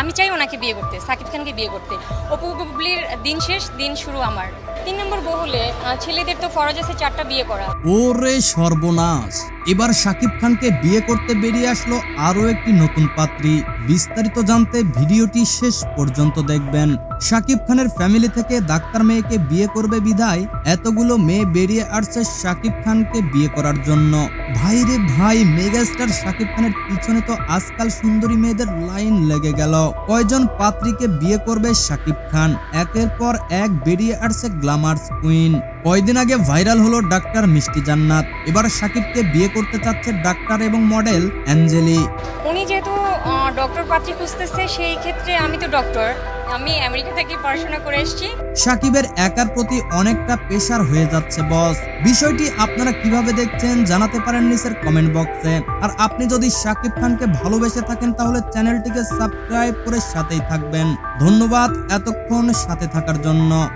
আমি চাই ওনাকে বিয়ে করতে, সাকিব খানকে বিয়ে করতে। অপু বুবলির দিন শেষ, দিন শুরু আমার। তিন নম্বর বহুলে ছেলেদের তো ফরজ আছে চারটা বিয়ে করা। ওরে সর্বনাশ। এবার শাকিব খানকে বিয়ে করতে বেরিয়ে আসলো আরও একটি নতুন পাত্রী। বিস্তারিত জানতে ভিডিওটি শেষ পর্যন্ত দেখবেন। শাকিব খানের ফ্যামিলি থেকে ডাক্তার মেয়েকে বিয়ে করবে বিধায় এতগুলো মেয়ে বেরিয়ে আসছে শাকিব খানকে বিয়ে করার জন্য। ভাই রে ভাই, মেগাস্টার শাকিব খানের পিছনে তো আজকাল সুন্দরী মেয়েদের লাইন লেগে গেল। কয়জন পাত্রীকে বিয়ে করবে শাকিব খান? একের পর এক বেরিয়ে আসছে গ্লামার্স কুইন। কয়দিন আগে ভাইরাল হলো ডাক্তার মিষ্টি জান্নাত। এবার শাকিবকে বিয়ে করতে চাচ্ছে ডাক্তার এবং মডেল অ্যাঞ্জেলি। উনি যেহেতু ডক্টর পাত্রী খুঁজতেছে সেই ক্ষেত্রে আমি তো ডক্টর। আমি আমেরিকা থেকে পড়াশোনা করে এসেছি। সাকিবের একার প্রতি অনেকটা প্রেসার হয়ে যাচ্ছে বস। বিষয়টি আপনারা কীভাবে দেখছেন জানাতে পারেন নিচের কমেন্ট বক্সে। আর আপনি যদি সাকিব খানকে ভালোবেসে থাকেন তাহলে চ্যানেলটিকে সাবস্ক্রাইব করে সাথেই থাকবেন। ধন্যবাদ এতক্ষণ সাথে থাকার জন্য।